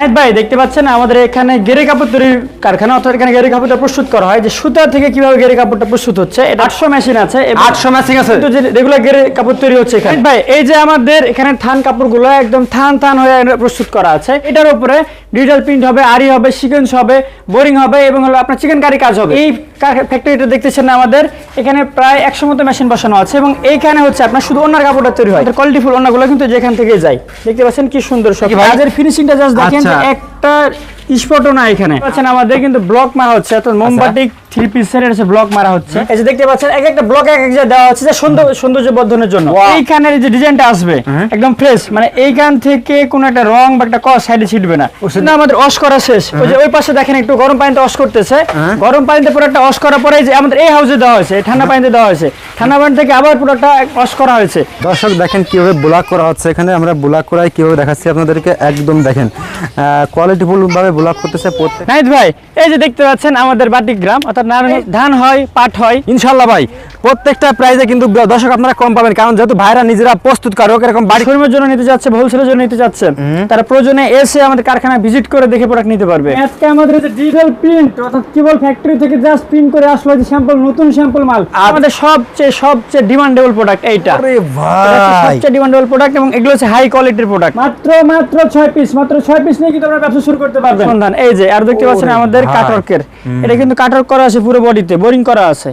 নাহিদ ভাই দেখতে পাচ্ছেন আমাদের এখানে গেরে কাপড় তৈরির কারখানা অর্থাৎ এখানে গেরে কাপড়টা প্রস্তুত করা হয়। যে সুতা থেকে কীভাবে গেরে কাপড়টা প্রস্তুত হচ্ছে এটা আটশো মেশিন আছে এবং আটশো ম্যাচিং আছে। কিন্তু যে রেগুলার গেরে কাপড় তৈরি হচ্ছে এখানে। ভাই এই যে আমাদের এখানে থান কাপড়গুলো একদম থান থান হয়ে প্রস্তুত করা আছে। এটার উপরে ডিজিটাল প্রিন্ট হবে আরি হবে সিকোয়েন্স হবে বোরিং হবে এবং হলো আপনার চিকেন কারি কাজ হবে। এই ফ্যাক্টরিটা দেখতেছেন আমাদের এখানে প্রায় একশো মতো মেশিন বসানো আছে এবং এইখানে হচ্ছে আপনার শুধু অন্যার কাপড়টা তৈরি হয়। কোয়ালিটি ফুল অন্যগুলো কিন্তু যেখান থেকে যায়। দেখতে পাচ্ছেন কি সুন্দর সব? কাজের ফিনিশিংটা জাস্ট দেখেন। আচ্ছা। একটা স্পটও না এখানে। আমাদের কিন্তু ব্লক মারা হচ্ছে। অর্থাৎ মোমবাতি থ্রি পিসের এটা ব্লক মারা হচ্ছে। এই যে দেখতে পাচ্ছেন এক একটা ব্লক এক এক জায়গায় দেওয়া হচ্ছে যে সুন্দর সৌন্দর্য বর্ধনের জন্য। এইখানের যে ডিজাইনটা আসবে একদম ফ্রেশ মানে এইখান থেকে কোনো একটা রং বা একটা কস সাইডে ছিটবে না। না আমাদের অস করা শেষ। ওই যে ওই পাশে দেখেন একটু গরম পানিতে অস করতেছে। গরম পানিতে প্রোডাক্টটা অস করার পরে যে আমাদের এই হাউসে দেওয়া হয়েছে ঠান্ডা পানিতে দেওয়া হয়েছে। ঠান্ডা পানি থেকে আবার প্রোডাক্টটা করা হয়েছে। দর্শক দেখেন কীভাবে ব্লক করা হচ্ছে এখানে। আমরা ব্লক করাই কীভাবে দেখাচ্ছি আপনাদেরকে একদম দেখেন। কোয়ালিটিফুল ভাবে ব্লক করতেছে প্রত্যেক ভাই এই যে দেখতে পাচ্ছেন আমাদের বাটিক গ্রাম অর্থাৎ ধান হয় পাট হয়। ইনশাল্লাহ ভাই প্রত্যেকটা প্রাইজে কিন্তু দর্শক আপনারা কম পাবেন কারণ যেহেতু ভাইরা নিজেরা প্রস্তুত কারক এরকম বাড়ি শোরুমের জন্য নিতে যাচ্ছে হোলসেলের জন্য নিতে যাচ্ছে। তারা প্রয়োজনে এসে আমাদের কারখানা ভিজিট করে দেখে প্রোডাক্ট নিতে পারবে। আজকে আমাদের যে ডিজিটাল প্রিন্ট অর্থাৎ কেবল ফ্যাক্টরি থেকে জাস্ট প্রিন্ট করে আসলো যে স্যাম্পল নতুন স্যাম্পল মাল। আমাদের সবচেয়ে সবচেয়ে ডিমান্ডেবল প্রোডাক্ট এইটা। আরে ভাই। সবচেয়ে ডিমান্ডেবল প্রোডাক্ট এবং এগুলো হচ্ছে হাই কোয়ালিটির প্রোডাক্ট মাত্র মাত্র ছয় পিস মাত্র ছয় পিস নিয়ে কিন্তু আপনারা ব্যবসা শুরু করতে পারবেন। সন্ধান এই যে আর দেখতে পাচ্ছেন আমাদের ভাই। কাটওয়ার্কের এটা কিন্তু কাটওয়ার্ক করা আছে পুরো বডিতে বোরিং করা আছে।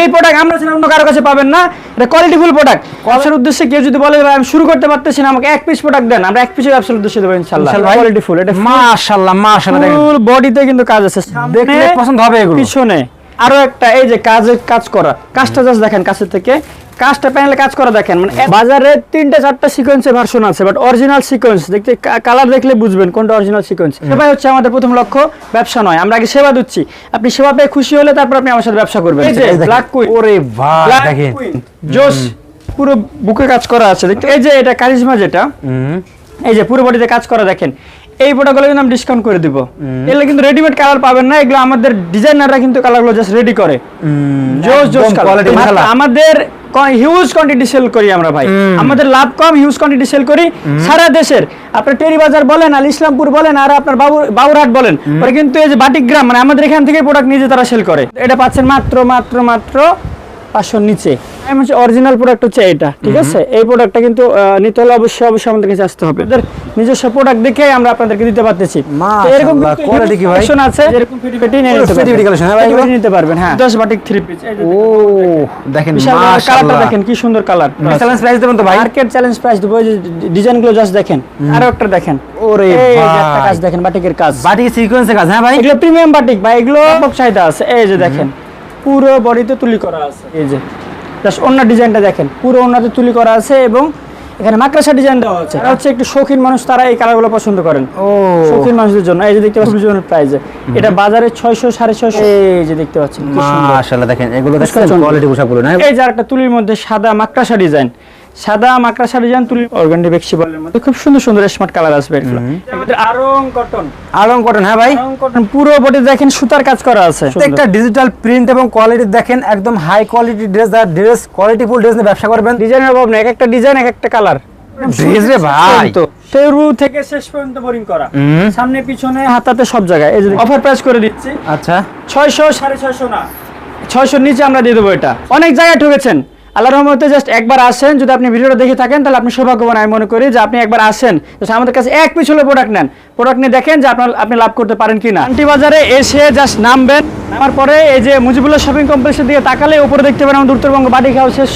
এই প্রোডাক্ট আমরা ছাড়া অন্য কারও কাছে পাবেন না। এটা কোয়ালিটিফুল প্রোডাক্ট ব্যবসার উদ্দেশ্যে কেউ যদি বলে ভাই আমি শুরু করতে পারতেছি না আমাকে এক পিস প্রোডাক্ট দেন। আমরা এক পিসের ব্যবসার উদ্দেশ্যে দেবো ইনশাআল্লাহ। কোয়ালিটি ফুল কোয়ালিটিফুল এটা মাশাআল্লাহ মাশাআল্লাহ ফুল বডিতে কিন্তু কাজ আছে। দেখলে পছন্দ হবে এগুলো। পিছনে আরও একটা এই যে কাজের কাজ করা। কাজটা জাস্ট দেখেন কাছে থেকে। কাজটা প্যানেলে কাজ করা দেখেন মানে বাজারে তিনটা চারটা সিকোয়েন্সের ভার্সন আছে বাট অরিজিনাল সিকোয়েন্স দেখতে কালার দেখলে বুঝবেন কোনটা অরিজিনাল সিকোয়েন্স সেবাই হচ্ছে আমাদের প্রথম লক্ষ্য ব্যবসা নয়। আমরা আগে সেবা দিচ্ছি। আপনি সেবা পেয়ে খুশি হলে তারপর আপনি আমার সাথে ব্যবসা করবেন। এই যে ব্ল্যাক কুইন ওরে ভাই দেখেন। জোস পুরো বুকে কাজ করা আছে। দেখতে এই যে এটা কারিজমা যেটা এই যে পুরো বডিতে কাজ করা দেখেন। এই প্রোডাক্টগুলো কিন্তু আমি ডিসকাউন্ট করে দিব। এগুলো কিন্তু রেডিমেড কালার পাবেন না এগুলো আমাদের ডিজাইনাররা কিন্তু কালারগুলো জাস্ট রেডি করে। জোস জোস কালার। আমাদের হিউজ কোয়ান্টিটি সেল করি আমরা ভাই। আমাদের লাভ কম হিউজ কোয়ান্টিটি সেল করি। সারা দেশের আপনার টেরি বাজার বলেন আর ইসলামপুর বলেন আর আপনার বাবু বাবুরহাট বলেন ওরা কিন্তু এই যে বাটিক গ্রাম মানে আমাদের এখান থেকে প্রোডাক্ট নিজে তারা সেল করে। এটা পাচ্ছেন মাত্র মাত্র মাত্র পাঁচশোর নিচে। আমি হচ্ছে অরিজিনাল প্রোডাক্ট হচ্ছে এটা ঠিক আছে? এই প্রোডাক্টটা কিন্তু নিতে হলে অবশ্যই অবশ্যই আমাদের কাছে আসতে হবে। নিজস্ব প্রোডাক্ট দেখে আমরা আপনাদেরকে দিতে পারতেছি। এরকম মাশাআল্লাহ, কিন্তু quality কি ভাই? collection আছে যেরকম ফিটি ফিটি নিয়ে পুরো নিতে ফিটি ফিটি পারবেন। হ্যাঁ ভাই, ফিটি এগুলো? ফিটি নিতে পারবেন হ্যাঁ। 10 বাটিক 3 পিস ও দেখেন। কালারটা দেখেন কি সুন্দর কালার চ্যালেঞ্জ প্রাইস দেবেন তো ভাই? মার্কেট চ্যালেঞ্জ প্রাইস দেবো ডিজাইনগুলো জাস্ট দেখেন। আরও একটা দেখেন। ওরে একটা কাজ দেখেন বাটিকের কাজ। বাটি সিকোয়েন্সের কাজ হ্যাঁ ভাই? এগুলো প্রিমিয়াম বাটিক ভাই এগুলো ব্যাপক চাহিদা আছে। এই যে দেখেন। পুরো বডিতে তুলি করা আছে। এই যে জাস্ট অন্য ডিজাইনটা দেখেন পুরো অন্যতে তুলি করা আছে এবং এখানে মাকড়াসা ডিজাইন দেওয়া আছে। এটা হচ্ছে একটু শৌখিন মানুষ তারা এই কালারগুলো পছন্দ করেন। ও। শৌখিন মানুষদের জন্য। এই যে দেখতে পাচ্ছেন প্রাইজে এটা বাজারে ছয়শো সাড়ে ছয়শো। এই যে দেখতে পাচ্ছেন মাশাআল্লাহ দেখেন এগুলো দেখেন কোয়ালিটি পোশাকগুলো না? এই যে একটা তুলির মধ্যে সাদা মাকড়াসা ডিজাইন। সাদা মাকড়াসা ডিজাইন তুলি অর্গানডি বেক্সি বলের মধ্যে। খুব সুন্দর সুন্দর স্মার্ট কালার আসবে এগুলো। আমাদের আরং কটন আলম কটন হ্যাঁ ভাই। কটন পুরো বডি দেখেন সুতার কাজ করা আছে। প্রত্যেকটা ডিজিটাল প্রিন্ট এবং কোয়ালিটি দেখেন একদম হাই কোয়ালিটি ড্রেস আর ড্রেস কোয়ালিটি ফুল ড্রেস নিয়ে ব্যবসা করবেন ডিজাইনের অভাব নেই এক একটা ডিজাইন এক একটা কালার ড্রেস রে ভাই। তো শুরু থেকে শেষ পর্যন্ত বোরিং করা। সামনে পিছনে হাতাতে সব জায়গায়। এই যে অফার প্রাইস করে দিচ্ছি। আচ্ছা। ছয়শো সাড়ে ছয়শো না। ছয়শোর নিচে আমরা দিয়ে দেবো এটা। অনেক জায়গায় ঠকেছেন। আল্লাহ রহমতে জাস্ট একবার আসেন যদি আপনি ভিডিওটা দেখে থাকেন তাহলে আপনি সৌভাগ্যবান আমি মনে করি যে আপনি একবার আসেন। আমাদের কাছে এক পিস হলে প্রোডাক্ট নেন। প্রোডাক্ট নিয়ে দেখেন যে আপনার আপনি লাভ করতে পারেন কিনা। আন্টি বাজারে এসে জাস্ট নামবেন নামার পরে এই যে মুজিবুল্লাহ শপিং কমপ্লেক্সের দিকে তাকালে উপরে দেখতে পারেন আমাদের উত্তরবঙ্গ বাড়ি হাউসের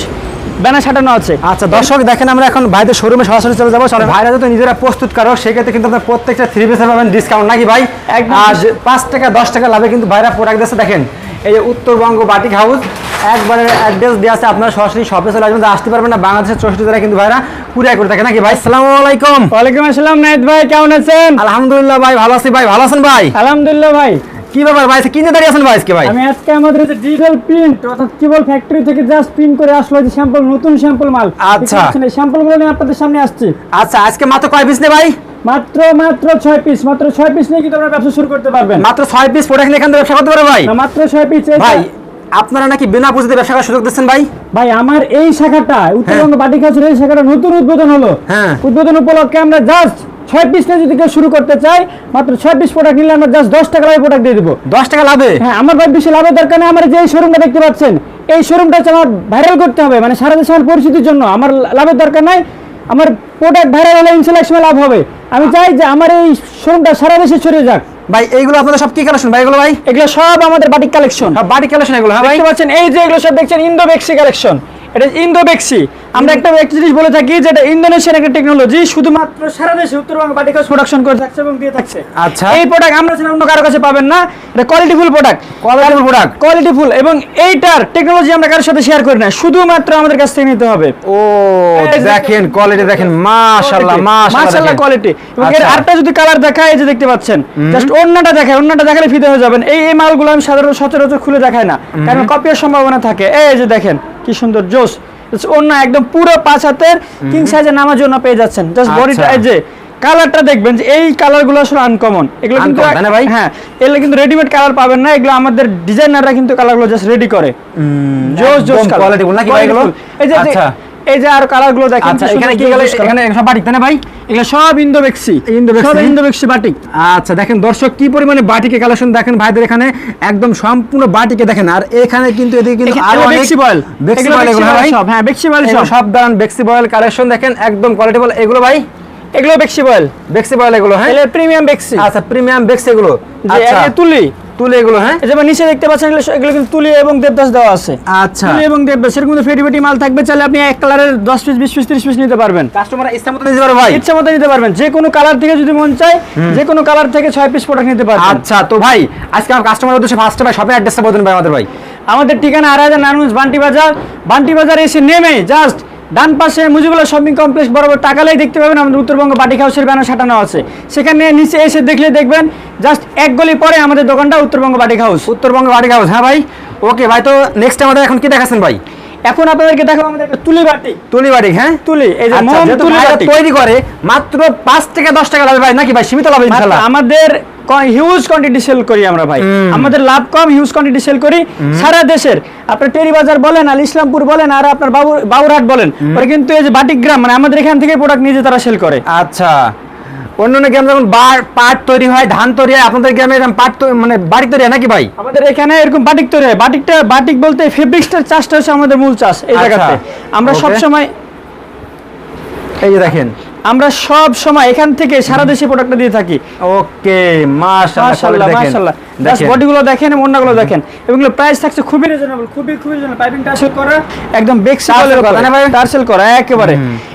ব্যানার সাটানো আছে। আচ্ছা দর্শক দেখেন আমরা এখন ভাইদের শোরুমে সরাসরি চলে যাব। ভাইরা তো নিজেরা প্রস্তুত কারও সেক্ষেত্রে কিন্তু আপনার প্রত্যেকটা থ্রি পিসে পাবেন ডিসকাউন্ট নাকি ভাই? একদম। আর পাঁচ টাকা দশ টাকা লাভে কিন্তু ভাইরা প্রোডাক্ট দেখেন এই যে উত্তরবঙ্গ বাটিক হাউস একবারে অ্যাড্রেস দেওয়া আছে আপনারা সরাসরি শপে চলে আসবেন আসতে পারবেন না বাংলাদেশের চৌষট্টি জেলা কিন্তু ভাইরা পুরিয়া করে থাকে নাকি ভাই? আসসালামু আলাইকুম। ওয়ালাইকুম আসসালাম নাইদ ভাই কেমন আছেন? আলহামদুলিল্লাহ ভাই ভালো আছি ভাই ভালো আছেন ভাই? আলহামদুলিল্লাহ ভাই। কি ব্যাপার ভাই কিনে দাঁড়িয়ে আছেন ভাই আজকে ভাই? আমি আজকে আমাদের যে ডিজিটাল প্রিন্ট অর্থাৎ কেবল ফ্যাক্টরি থেকে জাস্ট প্রিন্ট করে আসলো যে স্যাম্পল নতুন স্যাম্পল মাল। আচ্ছা। এই স্যাম্পলগুলো নিয়ে আপনাদের সামনে আসছি। আচ্ছা আজকে মাত্র কয় পিস নে ভাই? মাত্র মাত্র ছয় পিস মাত্র ছয় পিস নিয়ে কিন্তু আপনারা ব্যবসা শুরু করতে পারবেন। মাত্র ছয় পিস প্রোডাক্ট নিয়ে এখান থেকে ব্যবসা করতে পারে ভাই? মাত্র ছয় পিস ভাই আপনারা নাকি বিনা পুঁজিতে ব্যবসা করার সুযোগ দিচ্ছেন ভাই? ভাই আমার এই শাখাটা উত্তরবঙ্গ বাটি খাওয়ার এই শাখাটা নতুন উদ্বোধন হলো। হ্যাঁ। উদ্বোধন উপলক্ষে আমরা জাস্ট ছয় পিস নিয়ে যদি কেউ শুরু করতে চায় মাত্র ছয় পিস প্রোডাক্ট নিলে আমরা জাস্ট দশ টাকা প্রোডাক্ট দিয়ে দেবো। দশ টাকা লাভে? হ্যাঁ আমার ভাই বেশি লাভের দরকার নেই আমার যে শোরুমটা দেখতে পাচ্ছেন এই শোরুমটা হচ্ছে আমার ভাইরাল করতে হবে মানে সারা দেশে আমার পরিচিতির জন্য। আমার লাভের দরকার নাই আমার প্রোডাক্ট ভাইরাল হলে ইনশাল্লাহ লাভ হবে। আমি চাই যে আমার এই শোরুমটা সারা দেশে ছড়িয়ে যাক। ভাই এইগুলো আপনাদের সব কি কালেকশন ভাই এগুলো ভাই? এগুলো সব আমাদের বাটিক কালেকশন বাটিক বাড়ি কালেকশন এগুলো হ্যাঁ ভাই। দেখতে পাচ্ছেন এই যে এগুলো সব দেখছেন ইন্দো বেক্সি কালেকশন এটা ইন্দো বেক্সি আমরা একটা একটা জিনিস বলে থাকি যে এটা ইন্দোনেশিয়ান একটা টেকনোলজি শুধুমাত্র সারা দেশে উত্তরবঙ্গ বাটিক হাউস প্রোডাকশন করে থাকছে এবং দিয়ে থাকছে। আচ্ছা। এই প্রোডাক্ট আমরা ছাড়া অন্য কারও কাছে পাবেন না। এটা qualityful product Qualityful product। Qualityful এবং এইটার টেকনোলজি আমরা কারোর সাথে শেয়ার করি না। শুধুমাত্র আমাদের কাছ থেকে নিতে হবে। ও দেখেন কোয়ালিটি দেখেন মাশাআল্লাহ মাশাআল্লাহ কোয়ালিটি এবং এর আচ্ছা। আরেকটা যদি কালার দেখায় এই যে দেখতে পাচ্ছেন জাস্ট অন্যটা দেখায় অন্যটা দেখালে ফিদে হয়ে যাবেন। এই এই মালগুলো আমি সাধারণত সচরাচর খুলে দেখাই না। কারণ কপির সম্ভাবনা থাকে। এই যে দেখেন কি সুন্দর জোস অন্য একদম পুরো পাঁচ হাতের কিং সাইজের নামার জন্য পেয়ে যাচ্ছেন জাস্ট আচ্ছা। বডিটা যে কালারটা দেখবেন যে এই কালারগুলো আসলে আনকমন এগুলো কিন্তু ভাই? হ্যাঁ এগুলো কিন্তু রেডিমেড কালার পাবেন না এগুলো আমাদের ডিজাইনাররা কিন্তু কালারগুলো জাস্ট রেডি করে জোস জোস কোয়ালিটি বল নাকি ভাই এগুলো? এই যে আচ্ছা। এই যে আর কালারগুলো দেখেন আচ্ছা এখানে কি গেলে এখানে সব বাড়ি তাই না ভাই? এগুলো সব ইন্দো বেক্সি সব ইন্দো বাটিক। আচ্ছা দেখেন দর্শক কি পরিমাণে বাটিকে কালেকশন দেখেন ভাইদের এখানে? একদম সম্পূর্ণ বাটিকে দেখেন। আর এখানে কিন্তু এদিকে কিন্তু আরও অনেক বেক্সি বয়েল বেক্সি বয়েল এগুলো হ্যাঁ ভাই। সব হ্যাঁ বেক্সি বয়েল সব। সব বেক্সি বয়েল কালেকশন দেখেন একদম কোয়ালিটিফুল এগুলো ভাই? এগুলো বেক্সি বয়েল। বেক্সি বয়েল এগুলো হ্যাঁ? প্রিমিয়াম বেক্সি। আচ্ছা প্রিমিয়াম বেক্সি এগুলো। আচ্ছা। তুলি। তুলে এগুলো হ্যাঁ? যেমন নিচে দেখতে পাচ্ছেন এগুলো কিন্তু তুলি এবং দেবদাস দেওয়া আছে। আচ্ছা। তুলি এবং দেবদাস সেরকম কিন্তু ফেটি ফেটি মাল থাকবে চাইলে আপনি এক কালারের দশ পিস বিশ পিস ত্রিশ পিস নিতে পারবেন। কাস্টমার ইচ্ছা মতো নিতে পারো ভাই। ইচ্ছা মতো নিতে পারবেন। যে কোনো কালার থেকে যদি মন চায় যে কোনো কালার থেকে ছয় পিস প্রোডাক্ট নিতে পারবেন। আচ্ছা তো ভাই আজকে আমার কাস্টমার উদ্দেশ্যে ফার্স্টে ভাই শপের অ্যাড্রেসটা বলুন ভাই আমাদের ভাই। আমাদের ঠিকানা আর হাজার নারায়ণগঞ্জ বান্টি বাজার। বান্টি বাজার এসে নেমে জাস্ট ডান পাশে মুজিবুল্লাহ শপিং কমপ্লেক্স, বরাবর টাকালেই দেখতে পাবেন আমাদের উত্তরবঙ্গ বাটিক হাউসের ব্যানার সাটানো আছে। সেখানে নিচে এসে দেখলে দেখবেন জাস্ট এক গলি পরে আমাদের দোকানটা উত্তরবঙ্গ বাটিক হাউস। উত্তরবঙ্গ বাটি হাউস হ্যাঁ ভাই। ওকে ভাই, তো নেক্সট আমাদের এখন কি দেখাচ্ছেন ভাই? এখন আপনাদেরকে দেখাবো আমাদের একটা তুলি বাটিক তুলি বাড়ি হ্যাঁ? তুলি এই যে আচ্ছা, মোম তুলি বাটিক তৈরি করে মাত্র পাঁচ থেকে দশ টাকা লাভ ভাই নাকি ভাই? সীমিত লাভ মাত্র ইনশাল্লাহ আমাদের হিউজ কোয়ান্টিটি সেল করি আমরা ভাই। আমাদের লাভ কম হিউজ কোয়ান্টিটি সেল করি। সারা দেশের। আপনার টেরি বাজার বলেন আর ইসলামপুর বলেন আর আপনার বাবু বাবুরহাট বলেন। ওরা কিন্তু এই যে বাটিক গ্রাম মানে আমাদের এখান থেকে প্রোডাক্ট নিজে তারা সেল করে। আচ্ছা। অন্য অন্য গ্রাম যেমন বার পাট তৈরি হয় ধান তৈরি হয় আপনাদের গ্রামে এরকম পাট মানে বাড়ি তৈরি হয় নাকি ভাই? আমাদের এখানে এরকম বাটিক তৈরি হয়। বাটিকটা বাটিক বলতে ফেব্রিক্সটার চাষটা হচ্ছে আমাদের মূল চাষ এই আচ্ছা, জায়গাতে। আমরা সবসময় সব এই যে দেখেন। আমরা সব সময় এখান থেকে সারা দেশে প্রোডাক্টটা দিয়ে থাকি। ওকে মাশাআল্লাহ মাশাআল্লাহ জাস্ট বডিগুলো দেখেন। এবং অন্যগুলো দেখেন। এগুলো প্রাইস থাকছে খুবই রিজনেবল খুবই খুবই রিজনেবল পাইপিং টার্সেল করা একদম বেক্সি Tarsal বলের করা, উপরে না ভাই? টার্সেল করা একেবারে।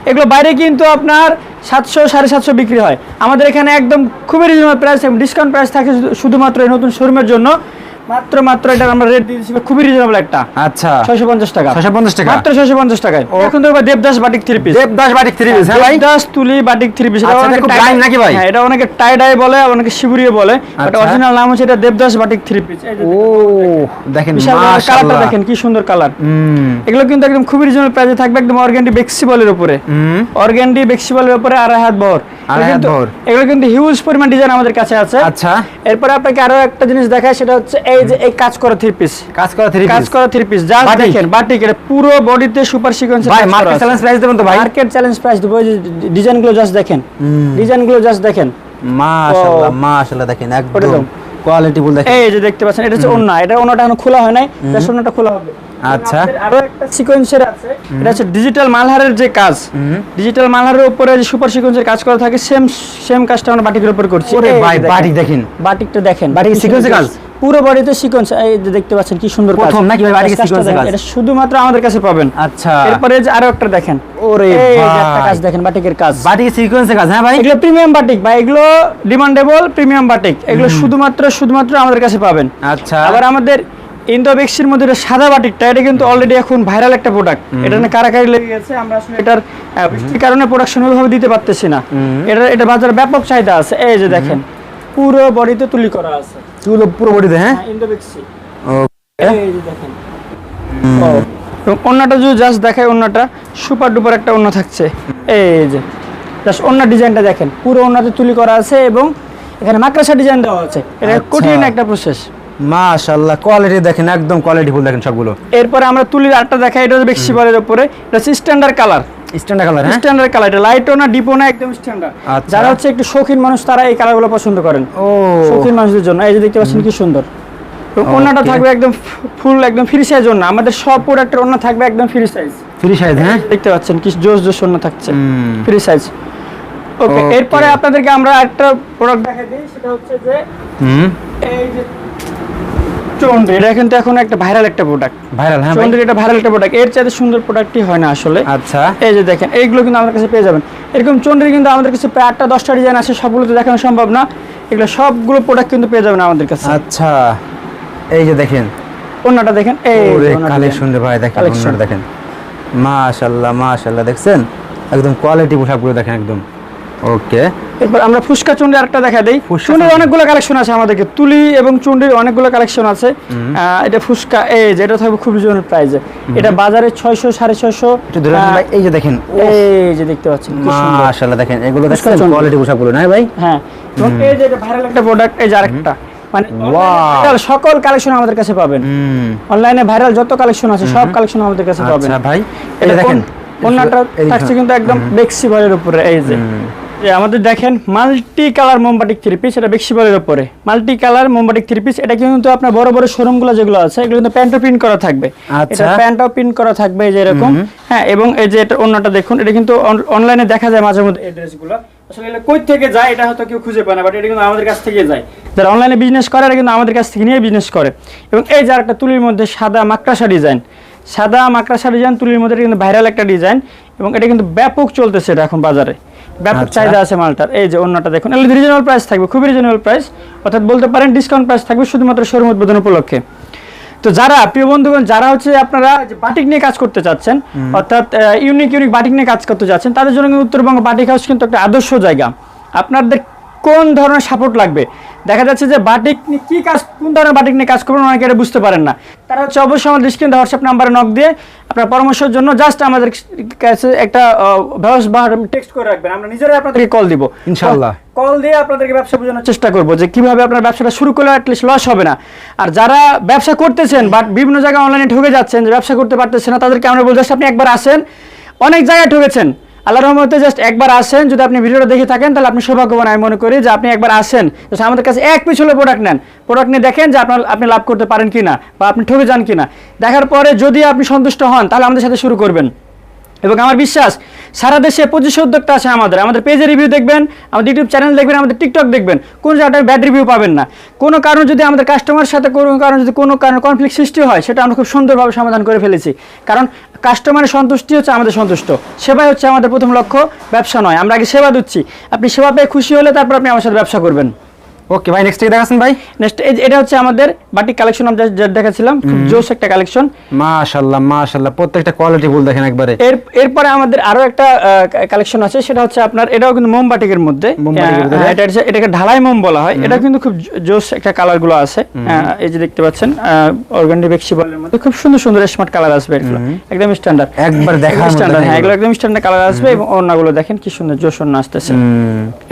এগুলো বাইরে কিন্তু আপনার সাতশো সাড়ে সাতশো বিক্রি হয়। আমাদের এখানে একদম খুবই রিজনেবল প্রাইস এবং ডিসকাউন্ট প্রাইস থাকে শুধুমাত্র এই নতুন শোরুমের জন্য। মাত্র মাত্র এটা আমরা রেট দিয়েছি খুবই রিজনেবল একটা। আচ্ছা। ছয়শো পঞ্চাশ টাকা। 650 টাকা? মাত্র ছয়শো পঞ্চাশ টাকায়। এখন তো Devdas batik three piece Devdas three piece হ্যাঁ ভাই? দেবদাস তুলি বাটিক থ্রি পিস আচ্ছা, এটা খুব prime নাকি ভাই? হ্যাঁ এটা অনেকে টাই ডাই বলে অনেকে শিবুরিয়ে বলে বাট আচ্ছা। অরিজিনাল নাম হচ্ছে এটা দেবদাস বাটিক থ্রি পিস ও দেখেন। কালারটা দেখেন কি সুন্দর কালার হুম। এগুলো কিন্তু একদম খুবই রিজনেবল প্রাইসে থাকবে একদম অর্গ্যান্ডি বেক্সিবলের উপরে। হুম। অর্গ্যান্ডি বেক্সিবলের উপরে আড়াই হাত বহর। এগুলো কিন্তু- বহর। এগুলো কিন্তু হিউজ পরিমাণ ডিজাইন আমাদের কাছে আছে। আচ্ছা। এরপরে আপনাকে আরও একটা জিনিস দেখায় সেটা হচ্ছে এই যে এই কাজ করা থ্রি পিস কাজ করা থ্রি কাজ করা থ্রি পিস যা দেখেন বাটিক এটা পুরো বডিতে সুপার সিকোয়েন্স ভাই মার্কেট চ্যালেঞ্জ প্রাইস দেবেন তো ভাই। মার্কেট চ্যালেঞ্জ প্রাইস দেবো ডিজাইনগুলো জাস্ট দেখেন। ডিজাইনগুলো জাস্ট দেখেন। মাশাআল্লাহ। মাশাআল্লাহ দেখেন একদম। কোয়ালিটি ফুল দেখেন। এই যে দেখতে পাচ্ছেন এটা হচ্ছে ওন্না এটা ওন্নাটা এখনও খোলা হয় নাই এটা ওন্নাটা খোলা হবে। আচ্ছা। আরও একটা সিকোয়েন্সের আছে এটা হচ্ছে ডিজিটাল মালহারের যে কাজ ডিজিটাল মালহারের উপরে যে সুপার সিকোয়েন্সের কাজ করা থাকে সেম সেম কাজটা আমরা বাটিকের উপর করছি। ওরে ভাই দেখেন। বাটিক দেখেন। বাটিকটা দেখেন। বাটিক সুন্দর কাজ? পুরো বডিতে সিকোয়েন্স এই যে দেখতে পাচ্ছেন কি সুন্দর কাজ। প্রথম নাকি ভাই বাটিকের এর দেখেন, কাজ? এটা শুধুমাত্র আমাদের কাছে পাবেন। আচ্ছা। এরপরে যে আরও একটা দেখেন। ওরে এই একটা কাজ দেখেন বাটিকের কাজ। বাটিক সিকোয়েন্সের কাজ হ্যাঁ ভাই? এগুলো প্রিমিয়াম বাটিক বা এগুলো ডিমান্ডেবল প্রিমিয়াম বাটিক এগুলো শুধুমাত্র শুধুমাত্র আমাদের কাছে পাবেন। আচ্ছা। আবার আমাদের ইন্দো বেক্সির মধ্যে সাদা বাটিকটা এটা কিন্তু অলরেডি এখন ভাইরাল একটা প্রোডাক্ট এটা নিয়ে কারাকারি লেগে গেছে। আমরা আসলে এটার বৃষ্টির কারণে প্রোডাকশন ওইভাবে দিতে পারতেছি না। এটা এটা বাজারে ব্যাপক চাহিদা আছে। এই যে দেখেন পুরো বডিতে তুলি করা আছে। চুল পুরো বডিতে হ্যাঁ? অন্যটা যদি জাস্ট দেখায় অন্যটা সুপার ডুপার একটা অন্য থাকছে। এই যে জাস্ট অন্য ডিজাইনটা দেখেন। পুরো অন্যতে তুলি করা আছে এবং এখানে মাকড়াসা ডিজাইন দেওয়া আছে। এটা আচ্ছা। কঠিন একটা প্রসেস মাশাআল্লাহ কোয়ালিটি দেখেন একদম কোয়ালিটি ফুল দেখেন সবগুলো। এরপরে আমরা তুলির আটটা দেখাই এটা হচ্ছে বেক্সি বলের উপরে। এটা হচ্ছে standard colour standard colour standard colour এটা লাইটও না ডিপও না একদম স্ট্যান্ডার্ড আচ্ছা। যারা হচ্ছে একটু শৌখিন মানুষ তারা এই কালারগুলো পছন্দ করেন। ও। শৌখিন মানুষদের জন্য। এই যে দেখতে পাচ্ছেন কি সুন্দর। এবং থাকবে একদম ফুল একদম ফ্রি সাইজ ওন্না আমাদের সব প্রোডাক্টের ওন্না থাকবে একদম ফ্রি সাইজ ফ্রি সাইজ হ্যাঁ? দেখতে পাচ্ছেন কি জোস জোস ওন্না থাকছে। ফ্রি সাইজ ওকে এরপরে আপনাদেরকে আমরা একটা প্রোডাক্ট দেখাই দিই। সেটা হচ্ছে যে হুম। এই যে চন্দ্র এটা কিন্তু এখন একটা ভাইরাল একটা প্রোডাক্ট ভাইরাল হ্যাঁ ভাই। এটা ভাইরাল একটা প্রোডাক্টের চাইতে সুন্দর প্রোডাক্টই হয় না আসলে। আচ্ছা। এই যে দেখেন এইগুলো কিন্তু আমাদের কাছে পেয়ে যাবেন। এরকম চন্দ্রের কিন্তু আমাদের কাছে প্রায় আটটা দশটা ডিজাইন আছে সবগুলো তো দেখানো সম্ভব না। এগুলো সবগুলো প্রোডাক্ট কিন্তু পেয়ে যাবেন আমাদের কাছে। আচ্ছা। এই যে দেখেন। অন্যটা দেখেন এই কালেকশন রে ভাই দেখেন. অন্যটা দেখেন। মাশাআল্লাহ মাশাআল্লাহ দেখছেন? একদম কোয়ালিটি পোশাকগুলো দেখেন একদম। ওকে এরপর আমরা ফুসকা চুন্ডি আরেকটা দেখা দেই। চুন্ডির অনেকগুলো কালেকশন আছে আমাদেরকে। তুলি এবং চুন্ডির অনেকগুলো কালেকশন আছে। এটা ফুসকা এই যে এটা থাকবে খুব রিজনেবল প্রাইসে এটা বাজারে ছয়শো সাড়ে ছয়শো। একটু ধরে রাখুন ভাই এই যে দেখেন এই যে দেখতে পাচ্ছেন মাশাআল্লাহ দেখেন এগুলো চুন্ডি। কোয়ালিটি পোশাকগুলো না ভাই? হ্যাঁ। এবং এই যে এটা ভাইরাল একটা প্রোডাক্ট এই যে আরেকটা। মানে সকল কালেকশন আমাদের কাছে পাবেন। অনলাইনে ভাইরাল যত কালেকশন আছে সব কালেকশন আমাদের কাছে পাবেন। আচ্ছা ভাই এটা দেখেন অন্যটা থাকছে কিন্তু একদম বেক্সি বলের উপরে এই যে। আমাদের দেখেন মাল্টি কালার মোমবাটিক থ্রি পিস এটা বলের উপরে। মাল্টি কালার মোমবাটিক থ্রি পিস এটা কিন্তু আপনার বড় বড় শোরুমগুলো যেগুলো আছে এগুলো কিন্তু প্যান্টও প্রিন্ট করা থাকবে। আচ্ছা। এটা প্যান্টও প্রিন্ট করা থাকবে এই যে এরকম। হ্যাঁ এবং এই যে এটা অন্যটা দেখুন এটা কিন্তু অনলাইনে দেখা যায় মাঝে মধ্যে এই ড্রেসগুলো আসলে এগুলো কই থেকে যায় এটা হয়তো কেউ খুঁজে পায় না বাট এটা কিন্তু আমাদের কাছ থেকে যায়। যারা অনলাইনে বিজনেস করে কিন্তু আমাদের কাছ থেকে নিয়ে বিজনেস করে। এবং এই যে একটা তুলির মধ্যে সাদা মাকড়াসা ডিজাইন সাদা মাকড়াসা ডিজাইন তুলির মধ্যে কিন্তু ভাইরাল একটা ডিজাইন এবং এটা কিন্তু ব্যাপক চলতেছে এটা এখন বাজারে। ব্যাপক আচ্ছা। চাহিদা আছে মালটার। এই যে অন্যটা দেখুন এগুলো রিজনেবল প্রাইস থাকবে খুবই রিজনেবল প্রাইস অর্থাৎ বলতে পারেন ডিসকাউন্ট প্রাইস থাকবে শুধুমাত্র শোরুম উদ্বোধন উপলক্ষে। তো যারা প্রিয় বন্ধুগণ যারা হচ্ছে আপনারা যে বাটিক নিয়ে কাজ করতে চাচ্ছেন অর্থাৎ ইউনিক ইউনিক বাটিক নিয়ে কাজ করতে চাচ্ছেন তাদের জন্য উত্তরবঙ্গ বাটিক হাউস কিন্তু একটা আদর্শ জায়গা। আপনাদের কোন ধরনের সাপোর্ট লাগবে? দেখা যাচ্ছে যে বাটিক নিয়ে কি কাজ কোন ধরনের বাটিক নিয়ে কাজ করবেন অনেকে এটা বুঝতে পারেন না। তারা হচ্ছে অবশ্যই আমাদের স্ক্রিন হোয়াটসঅ্যাপ নাম্বারে নক দিয়ে আপনার পরামর্শের জন্য জাস্ট আমাদের কাছে একটা আহ, ব্যবস্থা টেক্সট করে রাখবেন। আমরা নিজেরাই আপনাদেরকে কল দিব। ইনশাআল্লাহ। কল দিয়ে আপনাদেরকে ব্যবসা বোঝানোর চেষ্টা করব যে কীভাবে আপনার ব্যবসাটা শুরু করলে অ্যাটলিস্ট লস হবে না। আর যারা ব্যবসা করতেছেন বাট বিভিন্ন জায়গায় অনলাইনে ঠকে যাচ্ছেন যে ব্যবসা করতে পারতেছেন না তাদেরকে আমরা বলতে আপনি একবার আসেন। অনেক জায়গায় ঠকেছেন আল্লাহ রহমতে জাস্ট একবার আসেন, যদি আপনি ভিডিওটা দেখে থাকেন, তাহলে আপনি সৌভাগ্যবান। আমি মনে করি যে আপনি একবার আসেন আমাদের কাছে এক পিস হলে প্রোডাক্ট নেন। প্রোডাক্ট নিয়ে দেখেন যে আপনার, আপনি লাভ করতে পারেন কিনা, বা আপনি ঠকে যান কিনা। দেখার পরে যদি আপনি সন্তুষ্ট হন, তাহলে আমাদের সাথে শুরু করবেন। এবং আমার বিশ্বাস, সারা দেশে পঁচিশশো উদ্যোক্তা আছে আমাদের। আমাদের পেজে রিভিউ দেখবেন, আমাদের ইউটিউব চ্যানেল দেখবেন, আমাদের টিকটক দেখবেন। কোন জায়গাটায় ব্যাড রিভিউ পাবেন না। কোনো কারণ যদি আমাদের কাস্টমারের সাথে কোনো কারণ যদি কোনো কারণে কনফ্লিক্ট সৃষ্টি হয়, সেটা আমরা খুব সুন্দরভাবে সমাধান করে ফেলেছি। কারণ কাস্টমারের সন্তুষ্টি হচ্ছে আমাদের সন্তুষ্ট। সেবাই হচ্ছে আমাদের প্রথম লক্ষ্য, ব্যবসা নয়। আমরা আগে সেবা দিচ্ছি। আপনি সেবা পেয়ে খুশি হলে তারপর আপনি আমার সাথে ব্যবসা করবেন। ওকে ভাই নেক্সট দেখাচ্ছেন ভাই? নেক্সট এটা হচ্ছে আমাদের বাটিক কালেকশন আমরা যা দেখাচ্ছিলাম খুব জোস একটা কালেকশন মাশাআল্লাহ মাশাআল্লাহ প্রত্যেকটা কোয়ালিটি ফুল দেখেন একবারে। এর এরপরে আমাদের আরও একটা কালেকশন আছে সেটা হচ্ছে আপনার এটাও কিন্তু মোমবাটিকের মধ্যে। মোমবাটিকের এটা হচ্ছে এটাকে ঢালাই মোম বলা হয়। এটা কিন্তু খুব জ- জোস একটা কালারগুলো আছে। এই যে দেখতে পাচ্ছেন অর্গানডি বেক্সি বলের মধ্যে খুব সুন্দর সুন্দর স্মার্ট কালার আসবে এগুলো। একদম স্ট্যান্ডার্ড একবার মতো স্ট্যান্ডার্ড হ্যাঁ এগুলো। একদম স্ট্যান্ডার্ড কালার আসবে এবং ওড়নাগুলো দেখেন কি সুন্দর জোস ওড়না আসতেছে।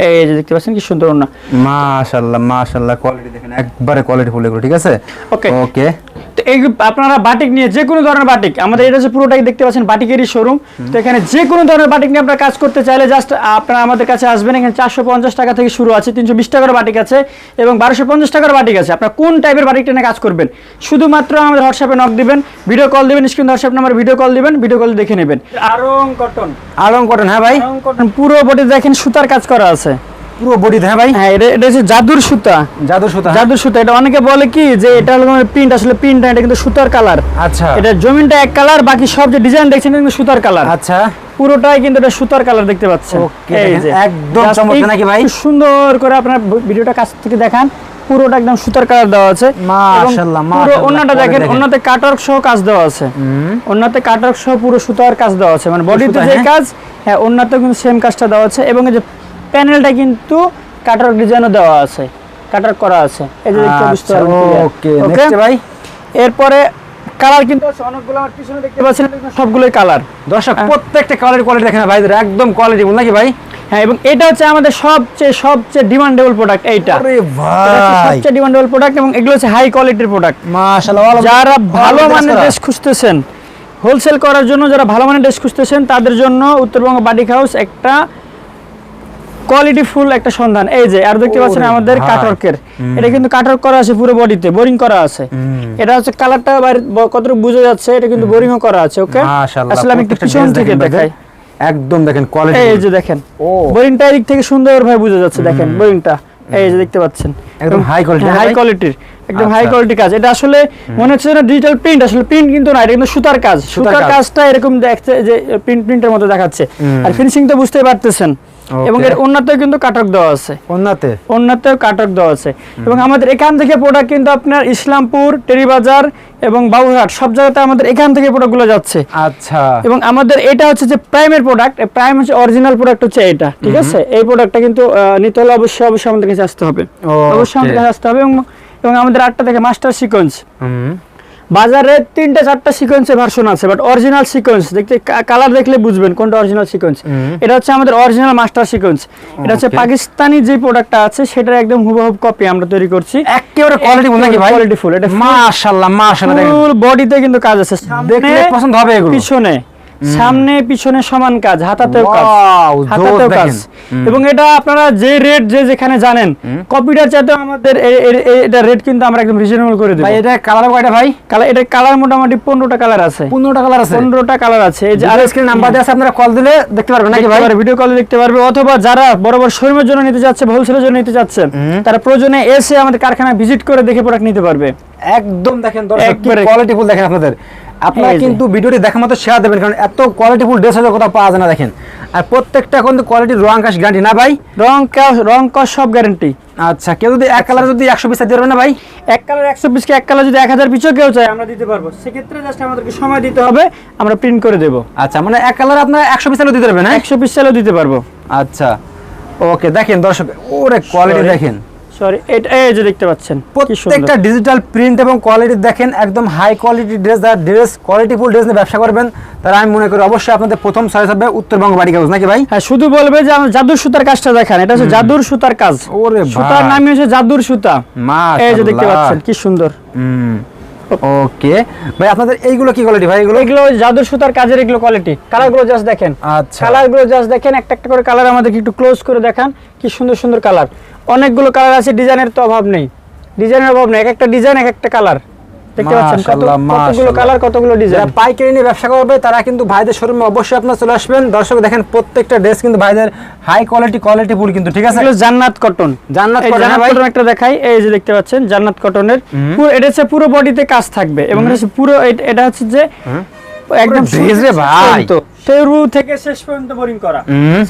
এই যে দেখতে পাচ্ছেন কি সুন্দর ওড়না মাশাআল্লাহ মাশাআল্লাহ কোয়ালিটি দেখেন একবারে কোয়ালিটি ফুল এগুলো ঠিক আছে? Okay. ওকে তো এই আপনারা বাটিক নিয়ে যে কোনো ধরনের বাটিক আমাদের এটা হচ্ছে পুরোটাই দেখতে পাচ্ছেন বাটিকেরই শোরুম তো এখানে যে কোনো ধরনের বাটিক নিয়ে আপনারা কাজ করতে চাইলে জাস্ট আপনারা আমাদের কাছে আসবেন এখানে চারশো পঞ্চাশ টাকা থেকে শুরু আছে তিনশো বিশ টাকার বাটিক আছে এবং বারোশো পঞ্চাশ টাকার বাটিক আছে। আপনারা কোন টাইপের বাটিকটা নিয়ে কাজ করবেন? শুধুমাত্র আমাদের হোয়াটসঅ্যাপে নক দিবেন ভিডিও কল দিবেন screen WhatsApp number video call দিবেন ভিডিও কল দেখে নেবেন। আরং কটন আলম কটন হ্যাঁ ভাই? কটন পুরো বডি দেখেন সুতার কাজ করা আছে। পুরো বডি হ্যাঁ ভাই? হ্যাঁ এটা এটা হচ্ছে জাদুর সুতা। জাদু সুতা হ্যাঁ? জাদুর সুতা এটা অনেকে বলে কি যে এটা হলো প্রিন্ট আসলে প্রিন্ট না এটা কিন্তু সুতার কালার আচ্ছা। এটা জমিনটা এক কালার বাকি সব যে ডিজাইন দেখছেন কিন্তু সুতার কালার আচ্ছা। পুরোটাই কিন্তু এটা সুতার কালার দেখতে পাচ্ছেন। যে। একদম চমৎকার নাকি ভাই? সুন্দর করে আপনার ভিডিওটা কাছ থেকে দেখান। পুরোটা একদম সুতার কালার দেওয়া আছে। মাশাআল্লাহ, পুরো ওন্নাটা দেখেন। ওন্নাতে কাটওয়ার্ক সহ কাজ দেওয়া আছে। ওন্নাতে কাটওয়ার্ক সহ পুরো সুতার কাজ দেওয়া আছে। মানে বডিতে যে হ্যাঁ? কাজ হ্যাঁ ওন্নাতেও কিন্তু সেম কাজটা দেওয়া আছে। এবং এই যে প্যানেলটা কিন্তু কাটওয়ার্ক ডিজাইনও দেওয়া আছে কাটওয়ার্ক করা আছে। এই যে দেখতে বুঝতে আচ্ছা। ওকে নেক্সট ভাই। এরপরে কালার কিন্তু অনেকগুলো আমার পিছনে দেখতে পাচ্ছেন সবগুলোই কালার। দর্শক হ্যাঁ। প্রত্যেকটা কালার কোয়ালিটি দেখেন ভাই একদম কোয়ালিটি ফুল নাকি ভাই? হ্যাঁ এবং এটা হচ্ছে আমাদের সবচেয়ে সবচেয়ে ডিমান্ডেবল প্রোডাক্ট এইটা। আরে ভাই। সবচেয়ে ডিমান্ডেবল প্রোডাক্ট এবং এগুলো হচ্ছে হাই কোয়ালিটির প্রোডাক্ট মাশাআল্লাহ যারা ভালো মানের ড্রেস খুঁজতেছেন হোলসেল করার জন্য যারা ভালো মানের ড্রেস খুঁজতেছেন তাদের জন্য উত্তরবঙ্গ বাটিক হাউস একটা কোয়ালিটি ফুল একটা সন্ধান। এই যে আর দেখতে পাচ্ছেন আমাদের। কাটরকের এটা কিন্তু কাটর করা আছে পুরো বডিতে বোরিং করা আছে। এটা হচ্ছে কালারটা বাইরে কতটুকু বোঝা যাচ্ছে এটা কিন্তু বোরিংও করা আছে ওকে মাশাআল্লাহ আসলে আমি একটু পিছন থেকে দেখাই। একদম দেখেন কোয়ালিটি এই যে দেখেন বোরিংটা এদিক থেকে সুন্দর ভাবে বোঝা যাচ্ছে দেখেন বোরিংটা এই যে দেখতে পাচ্ছেন। একদম high quality, হাই? কোয়ালিটির একদম হাই আচ্ছা। কোয়ালিটি কাজ। এটা আসলে মনে হচ্ছে না ডিজিটাল প্রিন্ট আসলে প্রিন্ট কিন্তু না এটা কিন্তু সুতার কাজ। সুতার কাজটা এরকম দেখতে যে প্রিন্ট প্রিন্টের মতো দেখাচ্ছে। আর ফিনিশিং তো বুঝতেই পারতেছেন. এবং এর অন্যতেও কিন্তু কাটক দেওয়া আছে। ওনাতে অন্যতেও কাটক দেওয়া আছে। এবং আমাদের এখান থেকে প্রোডাক্ট কিন্তু আপনার ইসলামপুর টেরিবাজার এবং বাবুরহাট সব জায়গাতে আমাদের এখান থেকে প্রোডাক্টগুলো যাচ্ছে। আচ্ছা। এবং আমাদের এটা হচ্ছে যে প্রাইমের প্রোডাক্ট প্রাইম হচ্ছে অরিজিনাল প্রোডাক্ট হচ্ছে এটা ঠিক আছে? এই প্রোডাক্টটা কিন্তু নিতে হলে অবশ্যই অবশ্যই আমাদের কাছে আসতে হবে। অবশ্যই আমাদের কাছে আসতে হবে এবং এবং আমাদের আটটা থেকে মাস্টার সিকোয়েন্স। বাজারে তিনটা চারটা সিকোয়েন্সের ভার্সন আছে বাট অরিজিনাল সিকোয়েন্স দেখতে কালার দেখলে বুঝবেন কোনটা অরিজিনাল সিকোয়েন্স এটা হচ্ছে আমাদের অরিজিনাল মাস্টার সিকোয়েন্স এটা হচ্ছে পাকিস্তানি যে প্রোডাক্টটা আছে সেটার একদম হুবহু কপি আমরা তৈরি করছি। একেবারে কোয়ালিটি ফুল নাকি ভাই? কোয়ালিটি ফুল এটা মাশাআল্লাহ মাশাআল্লাহ ফুল বডিতে কিন্তু কাজ আছে। দেখলে পছন্দ হবে এগুলো। পিছনে। সামনে পিছনে সমান কাজ হাতাতেও কাজ। হাতাতেও কাজ। এবং এটা আপনারা যে রেট যে যেখানে জানেন কপিটার চাইতে আমাদের এটা রেট কিন্তু আমরা একদম রিজনেবল করে দেব। ভাই এটা কালার কয়টা ভাই? কালার এটা কালার মোটামুটি পনেরোটা কালার আছে। 15টা কালার আছে? পনেরোটা কালার আছে। এই যে আর স্ক্রিন নাম্বার দিয়ে আছে আপনারা কল দিলে দেখতে পারবেন নাকি ভাই? ভিডিও কলে দেখতে পারবে। অথবা যারা বড় বড় শোরুমের জন্য নিতে যাচ্ছে হোলসেলের জন্য নিতে যাচ্ছেন হুম। তারা প্রয়োজনে এসে আমাদের কারখানা ভিজিট করে দেখে প্রোডাক্ট নিতে পারবে। একদম দেখেন দর্শক কি। কোয়ালিটিফুল দেখেন আপনাদের। আপনারা কিন্তু ভিডিওটি দেখার মতো শেয়ার দেবেন কারণ এত কোয়ালিটিফুল ড্রেস হয়তো কোথাও পাওয়া যায় না দেখেন। আর প্রত্যেকটা কিন্তু কোয়ালিটির রং কাশ গ্যারান্টি না ভাই? রং কা- রং কস সব গ্যারান্টি আচ্ছা কেউ যদি এক কালার যদি একশো পিস পারবে না ভাই? এক কালার একশো পিসকে এক কালার যদি এক হাজার পিছও কেউ চায় আমরা দিতে পারব। সেক্ষেত্রে জাস্ট আমাদেরকে সময় দিতে হবে আমরা প্রিন্ট করে দেবো। আচ্ছা মানে এক কালার আপনারা একশো পিস দিতে পারবেন হ্যাঁ? একশো পিস দিতে পারব। আচ্ছা ওকে দেখেন দর্শক ওরে কোয়ালিটি দেখেন। সরি এটা এই যে দেখতে পাচ্ছেন প্রত্যেকটা ডিজিটাল প্রিন্ট এবং কোয়ালিটি দেখেন একদম হাই কোয়ালিটি ড্রেস আর ড্রেস কোয়ালিটিফুল ড্রেস নিয়ে ব্যবসা করবেন তারা আমি মনে করি অবশ্যই আপনাদের প্রথম সাইজ হবে উত্তরবঙ্গ বাড়ি কাগজ নাকি ভাই? হ্যাঁ শুধু বলবে যে আমার জাদুর সুতার কাজটা দেখান এটা হচ্ছে জাদুর সুতার কাজ। ওরে সুতার নামই হচ্ছে জাদুর সুতা। এই যে দেখতে পাচ্ছেন কি সুন্দর। ওকে। ভাই আপনাদের এইগুলো কি কোয়ালিটি ভাই এগুলো? এগুলো জাদু সুতার কাজের এগুলো কোয়ালিটি কালারগুলো জাস্ট দেখেন। আচ্ছা। কালারগুলো জাস্ট দেখেন একটা একটা করে কালার আমাদেরকে একটু ক্লোজ করে দেখান কি সুন্দর সুন্দর কালার অনেকগুলো কালার আছে ডিজাইনের তো অভাব নেই। ডিজাইনের অভাব নেই এক একটা ডিজাইন এক একটা কালার দেখতে পাচ্ছেন কতগুলো কালার কতগুলো ডিজাইন পাইকারি নিয়ে ব্যবসা করবে তারা কিন্তু ভাইদের শোরুমে অবশ্যই আপনারা চলে আসবেন। দর্শক দেখেন প্রত্যেকটা ড্রেস কিন্তু ভাইদের হাই কোয়ালিটি কোয়ালিটি ফুল কিন্তু ঠিক আছে? জান্নাত কটন জান্নাত জান্নাত হ্যাঁ কটন একটা দেখাই এই যে দেখতে পাচ্ছেন জান্নাত কটনের পুরো এটা হচ্ছে পুরো বডিতে কাজ থাকবে এবং পুরো এটা হচ্ছে যে একদম ভাই। শুরু থেকে শেষ পর্যন্ত বোরিং করা।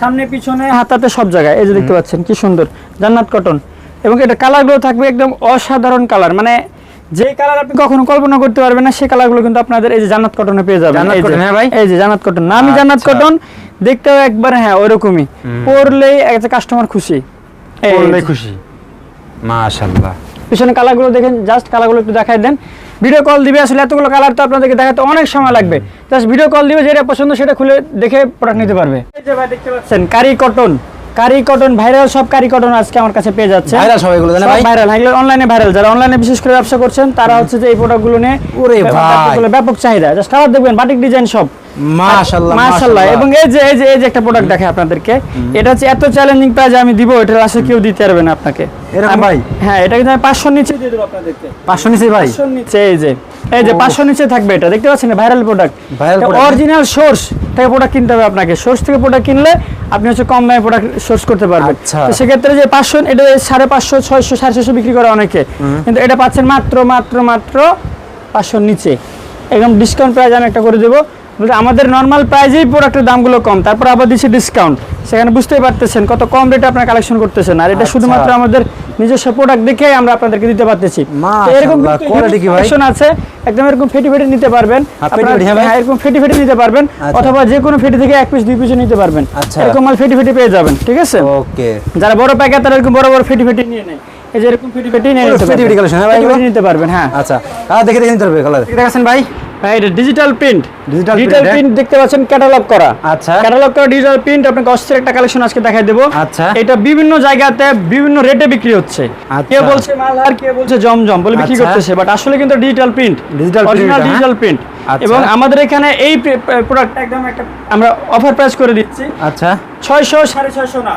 সামনে পিছনে হাতাতে সব জায়গায় এই যে দেখতে পাচ্ছেন কি সুন্দর জান্নাত কটন এবং এটা কালারগুলো থাকবে একদম অসাধারণ কালার মানে যে কালার আপনি কখনো কল্পনা করতে পারবেন না সেই কালারগুলো কিন্তু আপনাদের এই যে জান্নাত কটনে পেয়ে যাবেন। জান্নাত যে- হ্যাঁ ভাই? এই যে জান্নাত কটন নামই জান্নাত আচ্ছা। কটন দেখতেও একবার হ্যাঁ ওরকমই। পরলেই একটা কাস্টমার খুশি। যে। খুশি। মাশাআল্লাহ। পিছনে কালারগুলো দেখেন জাস্ট কালারগুলো একটু দেখাই দেন। ভিডিও কল দিবে আসলে এতগুলো কালার তো আপনাদেরকে দেখাতে অনেক সময় লাগবে। জাস্ট ভিডিও কল দিবে যেটা পছন্দ সেটা খুলে দেখে প্রোডাক্ট নিতে পারবে। এই যে ভাই দেখতে পাচ্ছেন কারি কটন কারি কটন ভাইরাল সব কারি কটন আজকে আমার কাছে পেয়ে যাচ্ছে। ভাইরাল সব এগুলো জানেন ভাই? ভাইরাল এগুলো অনলাইনে ভাইরাল যারা অনলাইনে বিশেষ করে ব্যবসা করছেন তারা হচ্ছে যে এই প্রোডাক্টগুলো নিয়ে ওরে ভাই। ব্যাপক- ব্যাপক চাহিদা। জাস্ট কালার দেখবেন বাটিক ডিজাইন সব। মাশাআল্লাহ মাশাআল্লাহ। এবং এই যে এই যে এই যে একটা প্রোডাক্ট দেখে আপনাদেরকে এটা হচ্ছে এত চ্যালেঞ্জিং প্রাইজ আমি দিব এটা আসলে কেউ দিতে পারবে না আপনাকে। এরকম ভাই? হ্যাঁ এটা কিন্তু আমি পাঁচশোর নিচে দিয়ে দেবো আপনাদেরকে। পাঁচশো নিচে ভাই? পাঁচশোর নিচে এই যে এই যে পাঁচশোর নিচে থাকবে এটা। দেখতে পাচ্ছেন viral product Viral original source থেকে প্রোডাক্ট কিনতে হবে আপনাকে। সোর্স থেকে প্রোডাক্ট কিনলে আপনি হচ্ছে কম দামে প্রোডাক্ট সোর্স করতে পারবেন। আচ্ছা। তো সেক্ষেত্রে যে পাঁচশো এটা সাড়ে পাঁচশো ছয়শো সাড়ে ছয়শো বিক্রি করে অনেকে। কিন্তু এটা পাচ্ছেন মাত্র মাত্র মাত্র পাঁচশোর নিচে। একদম ডিসকাউন্ট প্রাইস আমি একটা করে দেবো। বলতে আমাদের নর্মাল প্রাইজেই প্রোডাক্টের দামগুলো কম তারপর আবার দিচ্ছি ডিসকাউন্ট সেখানে বুঝতেই পারতেছেন কত কম রেটে আপনারা কালেকশন করতেছেন। আর এটা আচ্ছা। শুধুমাত্র আমাদের নিজস্ব প্রোডাক্ট দেখে আমরা আপনাদেরকে দিতে পারতেছি। এরকম কিন্তু quality কি ভাই? আছে একদম এরকম ফেটি ফেটি নিতে পারবেন। হ্যাঁ, হ্যাঁ এরকম ফেটি ফেটি নিতে পারবেন আচ্ছা। অথবা যে কোনো ফেটি থেকে এক পিস দুই পিসও নিতে পারবেন। আচ্ছা। এরকম মাল ফেটি ফেটি পেয়ে যাবেন ঠিক আছে? ওকে। যারা বড় প্যাকেট তারা এরকম বড় বড় ফেটি ফেটি নিয়ে নেয়। এই যে এরকম ফেটি ফেটি নিয়ে নিতে পারবেন। হ্যাঁ? নিতে পারবেন হ্যাঁ। আচ্ছা। দেখে দেখে নিতে পারবে কালার দেখাচ্ছেন ভাই ভাই? এটা ডিজিটাল প্রিন্ট ডিজিটাল প্রিন্ট দেখতে পাচ্ছেন ক্যাটালগ করা আচ্ছা। ক্যাটালগ করা ডিজিটাল প্রিন্ট আপনাকে অস্থির একটা কালেকশন আজকে দেখাই দেবো আচ্ছা। এটা বিভিন্ন জায়গাতে বিভিন্ন রেটে বিক্রি হচ্ছে আচ্ছা। কে বলছে মালহার কে বলছে জমজম বলে বিক্রি আচ্ছা। করতেছে বাট আসলে কিন্তু digital print print original? Digital print. এবং আমাদের এখানে এই প্রোডাক্টটা একদম একটা আমরা অফার প্রাইস করে দিচ্ছি আচ্ছা ছয়শো সাড়ে ছয়শো না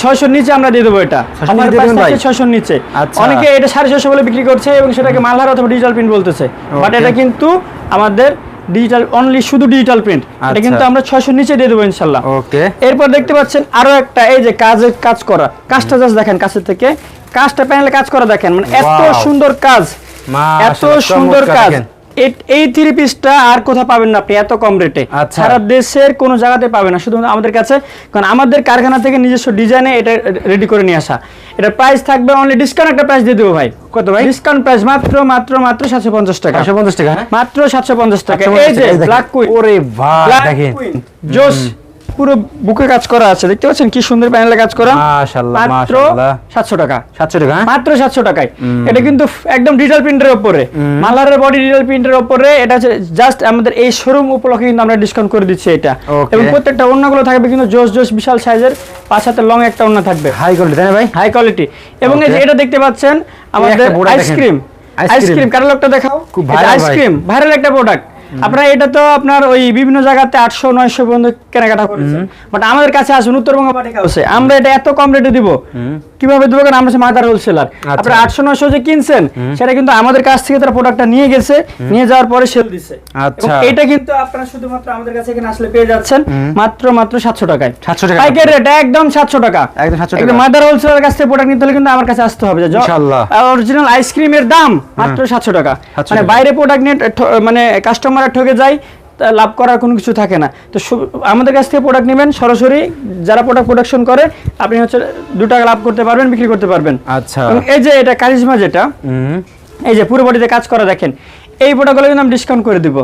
ছয়শোর নিচে আমরা দিয়ে দেবো এটা। 600 আমার নিচে দিয়ে দেবেন ভাই? ছয়শোর নিচে। আচ্ছা। অনেকে এটা সাড়ে ছয়শো বলে বিক্রি করছে এবং সেটাকে মালহার অথবা ডিজিটাল প্রিন্ট বলতেছে। বাট এটা কিন্তু আমাদের ডিজিটাল অনলি শুধু ডিজিটাল প্রিন্ট এটা আচ্ছা। কিন্তু আমরা ছয়শোর নিচে দিয়ে দেবো ইনশাল্লাহ। ওকে এরপর দেখতে পাচ্ছেন আরও একটা এই যে কাজের কাজ করা। কাজটা জাস্ট দেখেন কাছের থেকে। কাজটা প্যানেলে কাজ করা দেখেন। মানে এত সুন্দর কাজ। এত সুন্দর কাজ। এই থ্রি পিসটা আর কোথাও পাবেন না আপনি এত কম রেটে আচ্ছা। সারা দেশের কোনো জায়গাতে পাবেন না শুধুমাত্র আমাদের কাছে। কারণ আমাদের কারখানা থেকে নিজস্ব ডিজাইনে এটা রেডি করে নিয়ে আসা। এটা প্রাইস থাকবে অনলি ডিসকাউন্ট একটা প্রাইস দিয়ে দেবো ভাই। কত ভাই? ডিসকাউন্ট প্রাইস মাত্র মাত্র মাত্র সাতশো পঞ্চাশ টাকা। একশো পঞ্চাশ টাকা হ্যাঁ? মাত্র সাতশো পঞ্চাশ টাকা। 750 এই যে। ব্ল্যাক কুইন ওরে ভাই দেখেন। জোশ। পুরো বুকে কাজ করা আছে দেখতে পাচ্ছেন কি সুন্দর প্যানেলে কাজ করা? মাশাআল্লাহ মাত্র মাশাআল্লাহ। সাতশো টাকা। সাতশো টাকা হ্যাঁ? মাত্র সাতশো টাকায়। এটা কিন্তু একদম ডিজিটাল প্রিন্টের উপরে। মালারের বডি ডিজিটাল প্রিন্টের উপরে। এটা জাস্ট আমাদের এই শোরুম উপলক্ষে কিন্তু আমরা ডিসকাউন্ট করে দিচ্ছি এটা. এবং প্রত্যেকটা ওড়নাগুলো থাকবে কিন্তু জোস জোস বিশাল সাইজের পাঁচ হাতে লং একটা ওড়না থাকবে। হাই কোয়ালিটি তাই না ভাই? হাই কোয়ালিটি এবং এই যে এটা দেখতে পাচ্ছেন আমাদের। Ice cream ice cream. ক্যাটালগটা দেখাও। খুব viral ভাই। আইসক্রিম ভাইরাল একটা প্রোডাক্ট আপনারা এটা তো আপনার ওই বিভিন্ন জায়গাতে আটশো নয়শো পর্যন্ত কেনাকাটা করেছেন। বাট আমাদের কাছে আসুন উত্তরবঙ্গ হাউসে আমরা এটা এত কম রেটে দিব কীভাবে দেবো কারণ আমরা মাদার হোলসেলার আপনারা আটশো নয়শো যে কিনছেন সেটা কিন্তু আমাদের কাছ থেকে তারা প্রোডাক্টটা নিয়ে গেছে নিয়ে যাওয়ার পরে সেল দিছে। আচ্ছা। এটা কিন্তু আপনারা শুধুমাত্র আমাদের কাছে এখানে আসলে পেয়ে যাচ্ছেন মাত্র মাত্র সাতশো টাকায়। 700 টাকা। পাইকারি রেট একদম সাতশো টাকা। একদম 700 টাকা। মাদার হোলসেলার কাছ থেকে প্রোডাক্ট নিতে হলে কিন্তু আমার কাছে আসতে হবে। ইনশাআল্লাহ। অরিজিনাল আইসক্রিমের দাম মাত্র সাতশো টাকা। মানে বাইরে প্রোডাক্ট নিয়ে মানে মানে কাস্টমাররা ঠকে যায় লাভ করার কোনো কিছু থাকে না। তো আমাদের কাছ থেকে প্রোডাক্ট নেবেন সরাসরি যারা প্রোডাক্ট প্রোডাকশন করে আপনি হচ্ছে দু টাকা লাভ করতে পারবেন বিক্রি করতে পারবেন। আচ্ছা। এই যে এটা কারিজমা যেটা এই যে পুরো বডিতে কাজ করা দেখেন এই প্রোডাক্টগুলো কিন্তু আমি ডিসকাউন্ট করে দিব।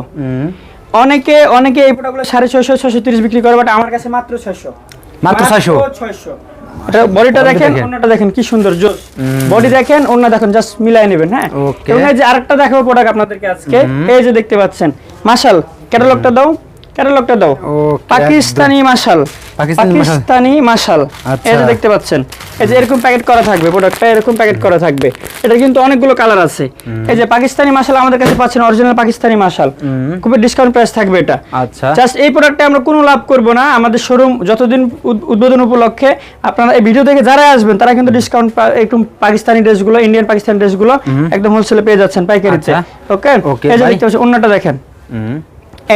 অনেকে অনেকে এই প্রোডাক্টগুলো সাড়ে ছয়শো ছয়শো তিরিশ বিক্রি করে বাট আমার কাছে মাত্র ছয়শো। মাত্র 600? ছয়শো। এটা বডিটা দেখেন। অন্যটা দেখেন কি সুন্দর জোস বডি দেখেন অন্য দেখেন জাস্ট মিলাই নেবেন হ্যাঁ. এবং এই যে আরেকটা দেখাবো প্রোডাক্ট আপনাদেরকে আজকে এই যে দেখতে পাচ্ছেন মাশাল ক্যাটালগটা দাও ক্যাটালগটা দাও। পাকিস্তানি মাশাল। পাকিস্তানি মাশাল। মাশাল। আচ্ছা। দেখতে পাচ্ছেন এই যে এরকম প্যাকেট করা থাকবে প্রোডাক্টটা এরকম প্যাকেট করা থাকবে। এটা কিন্তু অনেকগুলো কালার আছে। এই যে পাকিস্তানি মাশাল আমাদের কাছে পাচ্ছেন অরিজিনাল পাকিস্তানি মাশাল। খুবই ডিসকাউন্ট প্রাইস থাকবে এটা। আচ্ছা। জাস্ট এই প্রোডাক্টে আমরা কোনো লাভ করব না। আমাদের শোরুম যতদিন উদ্বোধন উপলক্ষে আপনারা এই ভিডিও দেখে যারা আসবেন তারা কিন্তু ডিসকাউন্ট একটু পাকিস্তানি ড্রেসগুলো ইন্ডিয়ান পাকিস্তানি ড্রেসগুলো একদম হোলসেলে পেয়ে যাচ্ছেন পাইকারিতে। আচ্ছা। ওকে এই যে দেখতে পাচ্ছেন অন্যটা দেখেন।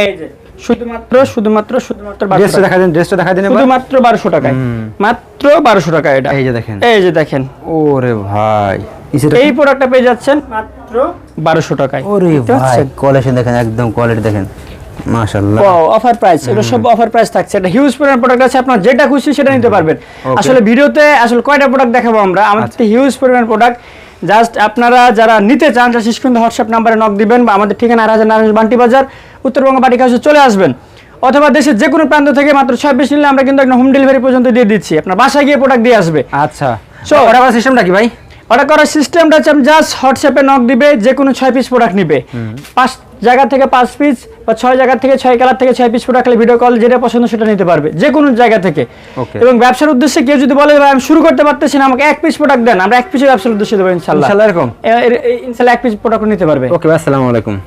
এই যে। শুধুমাত্র শুধুমাত্র শুধুমাত্র ড্রেসটা দেখা দিন ড্রেসটা দেখা দিন শুধুমাত্র টাকায় মাত্র টাকা এটা। এই যে দেখেন। এই যে দেখেন। ওরে ভাই। এই প্রোডাক্টটা পেয়ে যাচ্ছেন মাত্র টাকায়। ওরে ভাই? কোয়ালিটি দেখেন একদম কোয়ালিটি দেখেন। মাশাআল্লাহ। অফার প্রাইস এটা সব অফার প্রাইস থাকছে। এটা হিউজ পরিমাণ প্রোডাক্ট আছে আপনার যেটা খুশি সেটা নিতে পারবেন। আসলে ভিডিওতে আসলে কয়টা প্রোডাক্ট দেখাবো আমরা? আমাদের হিউজ পরিমাণ প্রোডাক্ট জাস্ট আপনারা যারা নিতে চান শিশকুন্দ হোয়াটসঅ্যাপ নাম্বারে নক দিবেন বা আমাদের ঠিকানা রাজা নারায়ণ বান্টি বাজার। উত্তরবঙ্গ বাটি কাছে চলে আসবেন। অথবা দেশের যে কোনো প্রান্ত থেকে মাত্র পিস নিলে আমরা কিন্তু একটা হোম ডেলিভারি পর্যন্ত দিয়ে দিচ্ছি। আপনার বাসায় গিয়ে প্রোডাক্ট দিয়ে আসবে। আচ্ছা। So- অর্ডার সিস্টেমটা কি ভাই? অর্ডার করার সিস্টেমটা হচ্ছে জাস্ট হোয়াটসঅ্যাপে নক দিবে যে কোনো ছয় পিস প্রোডাক্ট নিবে। পাঁচ জায়গা থেকে পাঁচ পিস বা ছয় জায়গা থেকে ছয় কালার থেকে ছয় পিস প্রোডাক্ট ভিডিও কল যেটা পছন্দ সেটা নিতে পারবে যে কোনো জায়গা থেকে। এবং ব্যবসার উদ্দেশ্যে কেউ যদি বলে ভাই আমি শুরু করতে পারতেছি না আমাকে এক পিস প্রোডাক্ট দেন। আমরা এক পিসের ব্যবসার উদ্দেশ্যে দেবো ইনশাল্লাহ এরকম? ইনশাল্লাহ এক পিস প্রোডাক্ট নিতে পারবে। ওকে আসসালামু আলাইকুম।